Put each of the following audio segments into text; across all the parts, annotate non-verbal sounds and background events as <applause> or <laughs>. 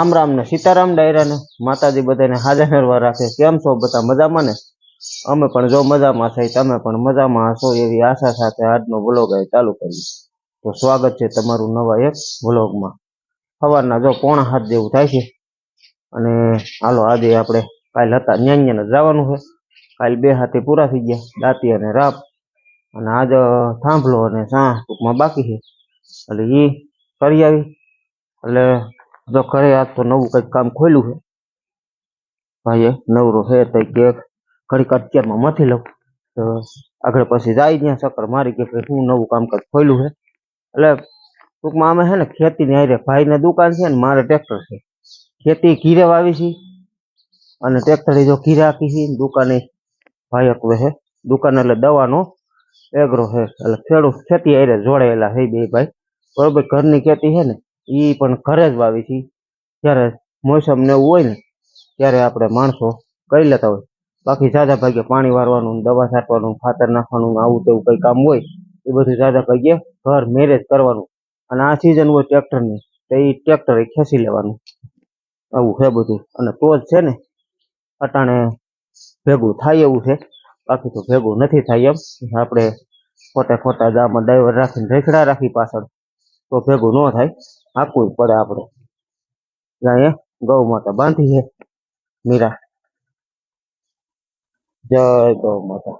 રામ રામ ને સીતારામ ડાયરા ને માતાજી બધાને હાજર નરવા રાખે. કેમ છો બધા મજામાં ને? અમે પણ જો મજામાં થઈ તમે પણ મજામાં હશો એવી આશા સાથે આજનો વ્લોગ અહીં ચાલુ કરીએ. તો સ્વાગત છે તમારું નવા એક વ્લોગમાં. સવારના જો પોણા હાથ જેવું થાય છે. અને હાલો આજે આપણે કાલ હતા ન્યાન્યાને જવાનું છે. કાલ બે હાથે પૂરા થઈ ગયા, દાંતી અને રાપ. અને આજ થાંભલો અને સા ટૂંકમાં બાકી છે. એટલે એ કરી આવી. એટલે જો ઘરે આજ તો નવું કંઈક કામ ખોલ્યું છે. ભાઈએ નવરો છે તો કે ઘડીક અત્યારમાં મથી લઉં. તો આગળ પછી જાય ત્યાં ચક્કર મારી કે હું નવું કામકાજ ખોલ્યું છે. એટલે ટૂંકમાં અમે છે ને ખેતીની હારે ભાઈને દુકાન છે ને મારે ટ્રેક્ટર છે. ખેતી ઘીરે વાવી છે. અને ટ્રેક્ટરે જો ઘીરે આપી છે દુકાને ભાઈ અકવે છે. દુકાન એટલે દવાનો એગ્રો છે. એટલે ખેડૂત ખેતી હારે જોડાયેલા છે બે ભાઈ. બરોબર ઘરની ખેતી છે ને એ પણ ઘરે જ વાવી છે. જ્યારે મોસમ ને એવું હોય ને, ત્યારે આપણે માણસો કરી લેતા હોય. બાકી જાજા ભાગે પાણી વારવાનું દવા છાંટવાનું, ખાતર નાખવાનું આવું તેવું કંઈ કામ હોય, એ બધું જાજા ભાગે ઘર મેરેજ કરવાનું. અને આ સિઝન હોય ટ્રેક્ટરની તો એ ટ્રેક્ટરે ખેંચી લેવાનું. આવું છે બધું. અને તો જ છે ને, અટાણે ભેગું થાય એવું છે. બાકી તો ભેગું નથી થાય એમ. આપણે ખોટે ખોટા ગામમાં ડ્રાઈવર રાખીને રેખડા રાખી પાછળ તો ભેગું ન થાય હાંકવું જ પડે આપણે અહીંયા ગૌ માતા બાંધી છે મીરા જય ગૌ માતા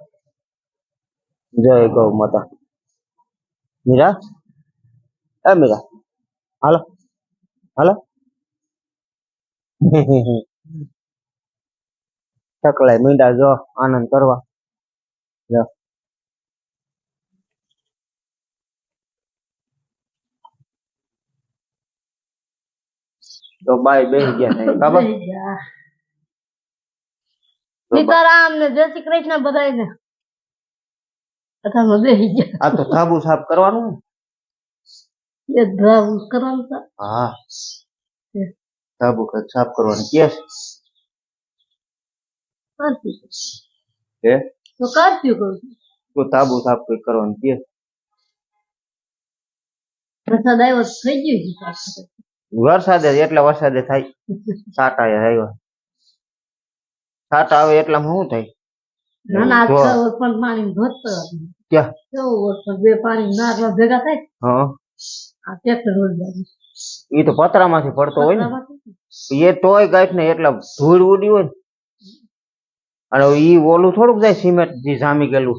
જય ગૌ માતા મીરા એ મીરા હાલો હાલો ચકલાય મીંડા જો આનંદ કરવા જો તો બાય બેસી ગયા નહીં ખબર સીતારામ ને <laughs> જય શ્રી કૃષ્ણ બધાને કથામાં બેસી ગયા. આ તો થાબુ સાફ કરવાનું એ ધ્રાવ કરવાનું હા. થાબુ સાફ કરવાનું કે? છે તો કરતી કહું તો તાબુ સાફ કરવાનું કે? પ્રસાદ આવ્યો થઈ ગયું. વરસાદે એટલે વરસાદે થાય. સાટા એ આવ્યા. સાટા આવે એટલામાં શું થાય? તો પતરામાંથી પડતો હોય ને. એ તોય ગાંઠ ને એટલા ધૂળ ઉડી હોય અને ઈ ઓલું થોડુંક જાય સિમેન્ટ જે જામી ગયેલું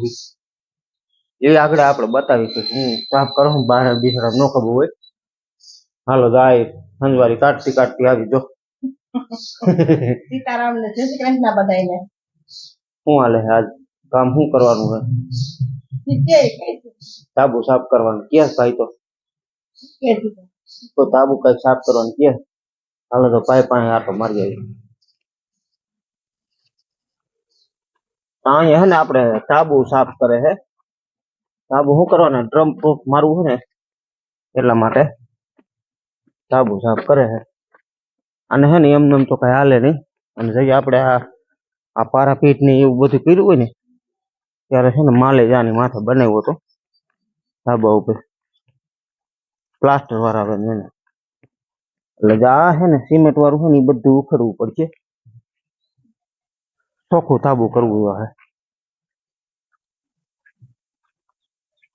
એ આગળ આપણે બતાવીશું. હું સાફ કરું બહાર બિસરા ન ખબર હોય. હાલો જાય. સંજવારી કાઢતી કાઢતી આવી જો. <laughs> સીતારામ ને જય શ્રી કૃષ્ણ બધાને શું હાલે? છે આજ કામ શું કરવાનું છે તાબુ સાફ કરવાનું. કે ભાઈ તો? તો? તાબુ કઈ સાફ કરવાનું કે હાલો તો ભાઈ પાસે આટો મારી આવી. અહીંયા હે ને આપણે તાબુ સાફ કરે છે તાબુ શું કરવાના? ડ્રમ પ્રૂફ મારવું છે ને? એટલા માટે. તાબુ સાફ કરે છે અને હે ને એમને એમ તો કઈ હાલે નહીં અને જઈએ આપણે આ આ પારાપીટ ને એવું બધું કર્યું હોય ને ત્યારે છે ને માલે જાની માથે બનાવ્યો હતો ધાબા ઉપર પ્લાસ્ટર વાળા આવે ને એને એટલે જે આ છે ને સિમેન્ટ વાળું છે ને એ બધું ઉખડવું પડશે ચોખ્ખું તાબુ કરવું હે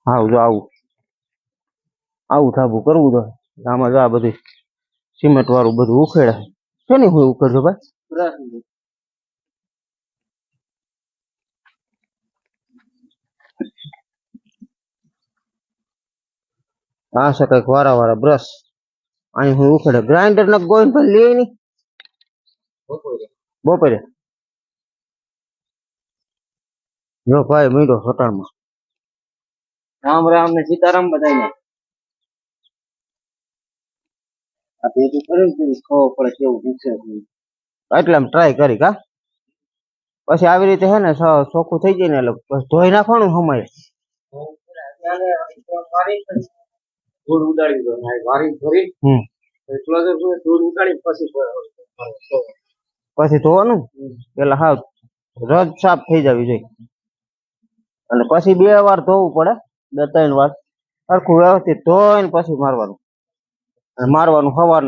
હાવ જો આવું આવું તાબુ કરવું તો આમાં જો આ બધું સિમેન્ટ વાળું બધું ઉખેડે છે ને હું ઉખેડજો ભાઈ? આ છે કંઈક વારા વારા બ્રશ અહીં હું ઉખેડે. ગ્રાઇન્ડર ને ગોઈન પર લે ની બપોરે. જો ભાઈ, મીંડો સટાણમાં રામ રામ ને સીતારામ બધાને આ ભેગું ખબર પડે કેવું એટલે આમ ટ્રાય કરી કા? પછી આવી રીતે હે ને ચોખ્ખું થઈ જાય ને એટલે પછી ધોઈ નાખવાનું સમય. ધૂળ ઉડાડી દો વારી ભરી. ધૂળ ઉડાડી પછી પછી ધોવાનું? પેલા હા રજ સાફ થઈ જવી જોઈએ. અને પછી બે વાર ધોવું પડે બે ત્રણ વાર. સરખું વ્યવસ્થિત ધોઈને પછી મારવાનું. मारवानु हवार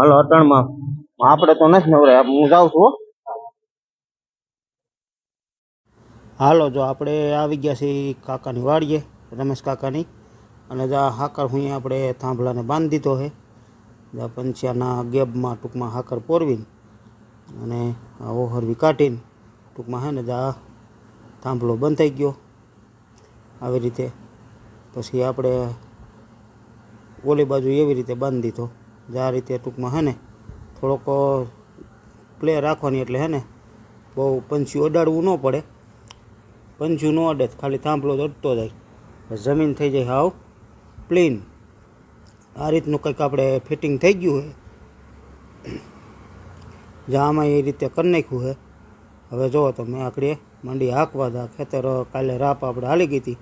हेलो अटण मा तो नहीं नवरे आप मुझाऊ छु जो आप आई गया काका वाड़ी रमेश काका हाकर हुई अपने थांभला ने बाँध दीदो है। પંચ્યાના ગેબમાં ટૂંકમાં હાકર પોરવીને અને આ ઓહરવી કાઢીને ટૂંકમાં હે ને આ થાંભલો બંધ થઈ ગયો. આવી રીતે પછી આપણે ઓલી બાજુ એવી રીતે બાંધી દીધો. જે આ રીતે ટૂંકમાં હે ને થોડોક પ્લે રાખવાની એટલે હે ને બહુ પંછીઓ અડાડવું ન પડે. પંછું ન અડે, ખાલી થાંભલો અડતો જાય. જમીન થઈ જાય હાવ, પ્લેન. આ રીતનું કંઈક આપણે ફિટિંગ થઈ ગયું છે જામાં એ રીતે કરી નાખ્યું છે હવે જુઓ તમે આકડે મંડી હાંકવા દા. ખેતર કાલે રાપ આપણે હાલી ગઈ હતી.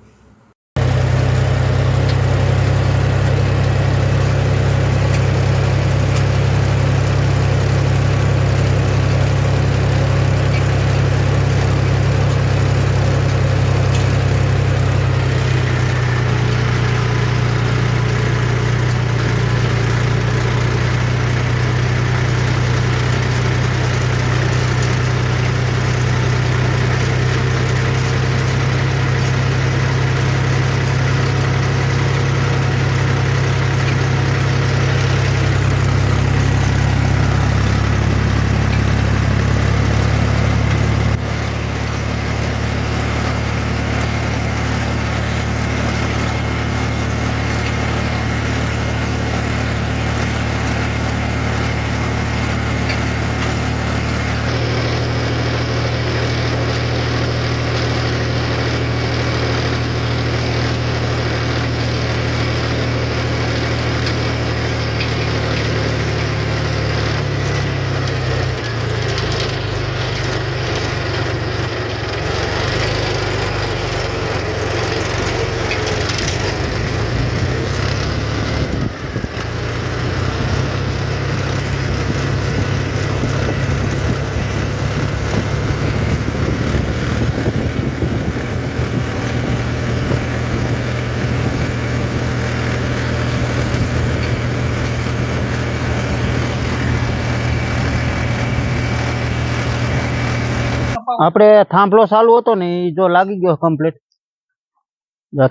આપણે થાંભલો ચાલુ હતો ને એ જો લાગી ગયો કમ્પ્લીટ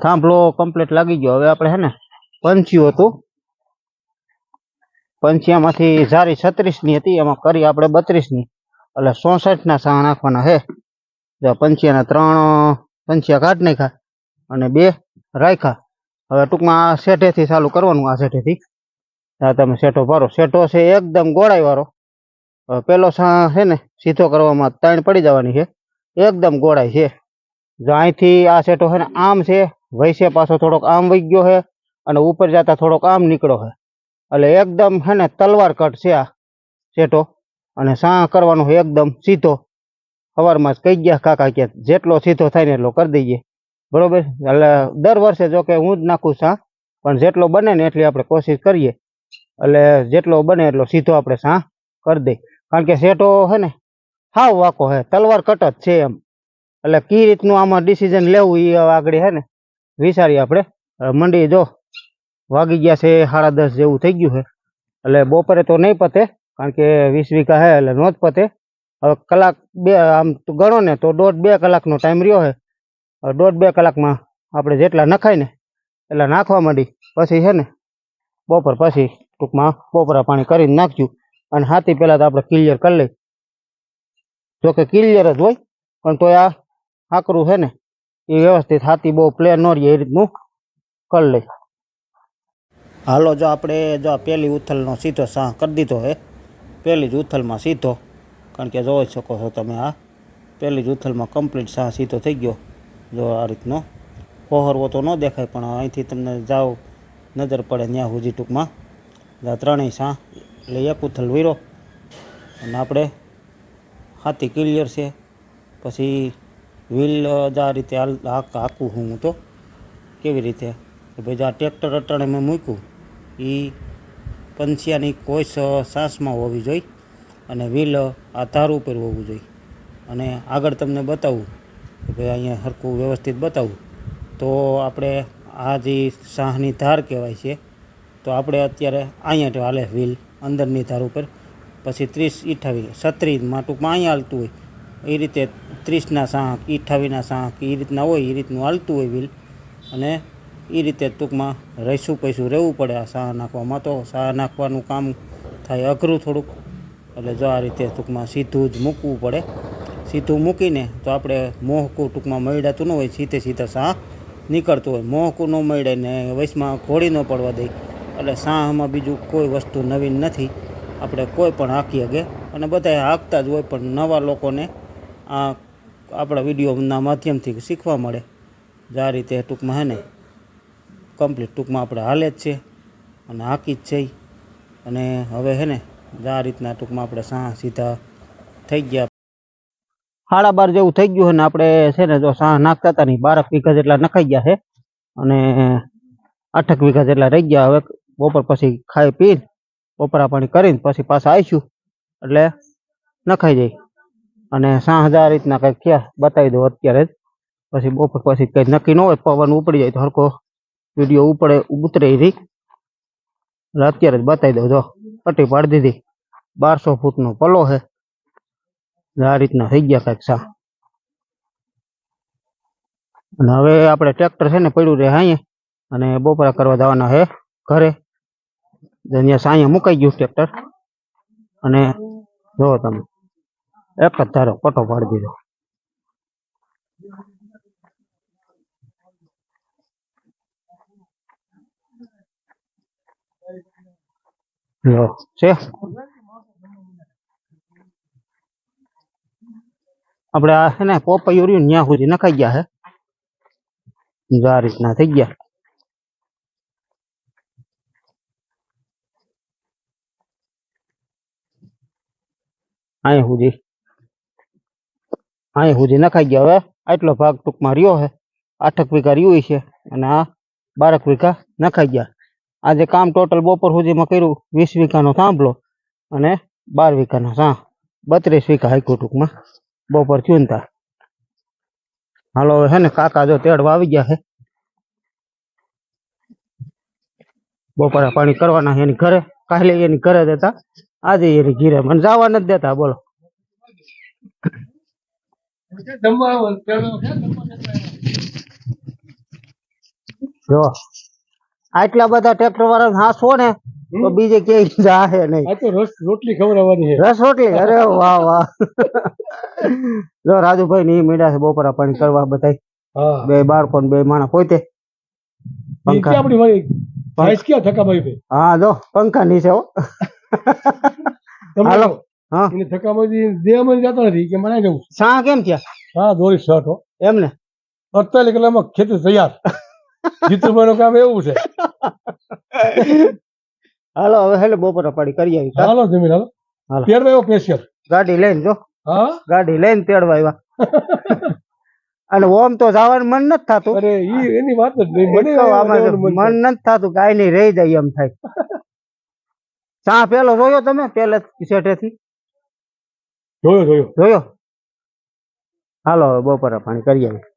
થાંભલો કમ્પ્લીટ લાગી ગયો. હવે આપણે હે ને, પંચ્યું હતું. પંચિયામાંથી જારી છત્રીસની હતી, એમાં કરી આપણે બત્રીસની. એટલે ચોસઠના સા નાખવાના છે જો પંચિયાના ત્રણ, પંચિયા કાઢ નાખ્યા અને બે રાખ્યા. હવે ટૂંકમાં શેઠેથી ચાલુ કરવાનું, આ શેઠેથી તમે શેઠો ભરો. શેઠો છે એકદમ ગોળાઈ વાળો. પેલો સા છે ને, સીધો કરવામાં તાણ પડી જવાની છે. એકદમ ગોળાઈ છે. જો અહીંથી આ સેટો છે ને આમ છે વૈસે પાછો થોડોક આમ વહી ગયો છે અને ઉપર જતા થોડોક આમ નીકળો છે. એટલે એકદમ છે ને તલવાર કટ છે આ સેટો અને સા કરવાનો છે એકદમ સીધો. સવારમાં જ કહી ગયા, કાકા, કે જેટલો સીધો થાય ને એટલો કરી દઈએ. બરોબર? એટલે દર વર્ષે જો કે હું જ નાખું સા પણ જેટલો બને ને એટલી આપણે કોશિશ કરીએ. એટલે જેટલો બને એટલો સીધો આપણે સા કરી દઈએ. કારણ કે સેટો છે ને, હાવ વાકો હે, તલવાર કટ જ છે એમ. એટલે કઈ રીતનું આમાં ડિસિઝન લેવું એ આગળ હે ને, વિચારીએ આપણે. મંડી જો, વાગી ગયા છે સાડા દસ જેવું થઈ ગયું છે એટલે બપોરે તો નહીં પતે, કારણ કે વીસ વીઘા હે એટલે નો જ પતે. હવે કલાક બે, આમ ગણો ને, તો દોઢ બે કલાકનો ટાઈમ રહ્યો હે. દોઢ બે કલાકમાં આપણે જેટલા નખાય ને, એટલા નાખવા માંડી. પછી છે ને, બપોર પછી ટૂંકમાં બપોરા પાણી કરીને નાખજો. અને હાથી પહેલા તો આપણે ક્લિયર કરી લઈ જો કે ક્લિયર જ હોય, પણ તોય આ આકરું છે ને, એ વ્યવસ્થિત હાથી બહુ પ્લેન ન રહે એ રીતનું કરી લઈ હાલો, જો આપણે જો આ પહેલી ઉથલનો સીધો સાહ કરી દીધો છે. પહેલી જ ઉથલમાં સીધો, કારણ કે જોઈ શકો છો તમે આ. પહેલી જ ઉથલમાં કમ્પ્લીટ સાહ સીધો થઈ ગયો. જો આ રીતનો પોહરવો તો ન દેખાય, પણ અહીંથી તમને જાઓ નજર પડે ત્યાં સુધી ટૂંકમાં. આ ત્રણેય સાહ એટલે એક ઉથલ વીરો અને આપણે હાથી ક્લિયર છે. પછી વ્હીલ જ આ રીતે હાક હું તો. કેવી રીતે? કે ભાઈ આ ટ્રેક્ટર અટાણે મેં મૂક્યું. એ પંછિયાની કોઈ સાસમાં હોવી જોઈએ અને વ્હીલ આ ધાર ઉપર હોવું જોઈએ અને આગળ તમને બતાવું. કે ભાઈ અહીંયા સરખું વ્યવસ્થિત બતાવું. તો આપણે આ જે સાહની ધાર કહેવાય છે, તો આપણે અત્યારે અહીંયા હાલે વ્હીલ અંદરની ધાર ઉપર. પછી ત્રીસ ઈઠાવી છત્રીસમાં ટૂંકમાં અહીંયા હાલતું હોય. એ રીતે ત્રીસના સાંક, ઈઠાવીના સાંક એ રીતના હોય એ રીતનું હાલતું હોય વ્હીલ. અને એ રીતે ટૂંકમાં રહીશું પૈસું રહેવું પડે. આ સાહ નાખવામાં તો સાહ નાખવાનું કામ થાય અઘરું થોડુંક. એટલે જો આ રીતે ટૂંકમાં સીધું જ મૂકવું પડે. સીધું મૂકીને તો આપણે મોહકું ટૂંકમાં મળાતું ન હોય. સીધે સીધા સાહ નીકળતું હોય. મોહકું ન મળે ને વૈશમાં ઘોડી ન પડવા દે. એટલે સાહમાં બીજું કોઈ વસ્તુ નવીન નથી. આપણે કોઈ પણ હાંકી શકે અને બધા હાંકતા જ હોય પણ નવા લોકોને આ આપણા વિડીયોના માધ્યમથી શીખવા મળે. આ રીતે ટૂંકમાં હે ને, કમ્પ્લીટ ટૂંકમાં આપણે હાલે જ છે અને હાંકી જ છે અને હવે હે ને આ રીતના ટૂંકમાં આપણે સાહ સીધા થઈ ગયા. સાડા બાર જેવું થઈ ગયું છે ને, આપણે છે ને જો સાહ નાખતા હતા નહીં બારક વીઘા જેટલા નખાઈ ગયા છે અને આઠક વીઘા જેટલા રહી ગયા હવે. બપોર પછી ખાઈ પી બપોરા પાણી કરીને પછી પાછા આવીશું. એટલે નખાઈ જાય. અને સાહ હજાર રીતના કંઈક થયા, બતાવી દો અત્યારે જ. પછી બપોર પછી કંઈ નક્કી ન હોય, પવન ઉપડી જાય તો હરખો વીડિયો ઉપડે, ઉતરે ઈ રહી એટલે અત્યારે જ બતાવી દઉં જો, પટ્ટી પાડી દીધી. બારસો ફૂટનો પલો છે. એટલે આ રીતના થઈ ગયા કાંઈક સા. અને હવે આપણે ટ્રેક્ટર છે ને પડ્યું રહે અહીંયા. અને બપોરા કરવા જવાના છે ઘરે. એટલે અહીંયા મુકાઈ ગયું ટ્રેક્ટર અને જુઓ તમે, એક જ ધારો, પટો પાડી દીધો. જો, છે? આપણે આ છે ને, પોપૈયું ત્યાં સુધી નખાઈ ગયા છે. જો રીતના થઈ ગયા. અહીંયા સુધી અહીંયા સુધી નખાઈ ગયા હવે. આટલો ભાગ ટૂંકમાં રહ્યો છે આઠક વીઘા રહ્યું છે અને આ બારક વીઘા નખાઈ ગયા. આજે કામ ટોટલ બપોર સુધીમાં કર્યું. વીસ વીઘાનો થાંભલો અને બાર વીઘાનો સા બત્રીસ વીઘા હાઈકું ટૂંકમાં. બપોર ચૂનતા હાલો હવે છે ને કાકા જો તેડવા આવી ગયા છે બપોરા પાણી કરવાના એની ઘરે. કાલે એની ઘરે દેતા આજે એ ઘીરે. મને જવા નથી દેતા બોલો. જો આટલા બધા ટ્રેક્ટર વાળા હાસો ને તો બીજે ક્યાંય જાહે નહીં. આ તો રસ રોટલી ખવડાવવાની છે. રસ રોટલી? અરે વાહ વાહ. જો રાજુભાઈ ની મીડા છે બપોરા પાણી કરવા બધા બે બાળકો ને બે માણસ. પોતે પંખા આપણી વાળી? ભાઈસ ક્યાં થકા ભાઈ? હા જો પંખા નીચે હો. <laughs> હાલો. હા. એને થકામાંથી દેહમાં જતો નથી કે મને જવું સા કેમ થયા? હા દોરી શર્ટ હો. એમ ને? અડતાલીસ કલાકમાં ખેતી તૈયાર. જીતુભાઈ નું કામ એવું છે. <laughs> હાલો હવે હેલે બપોર પાડી કરી આવી? હાલો જમીન હાલો. હાલો. તેડવા આવ્યો સ્પેશિયલ ગાડી લઈને જો. હા? ગાડી લઈને તેડવા આવ્યા. <laughs> અને ઓમ તો જવાનું મન નથી થતું. અરે ઈ એની વાત જ નહીં. મને મન નથી થતું ગાય નહીં રહી જાય એમ થાય. ચા પેલો જોયો તમે? પેલે શેઠેથી? જોયો જોયો. જોયો? હાલો હવે બપોરા પાણી કરી આવી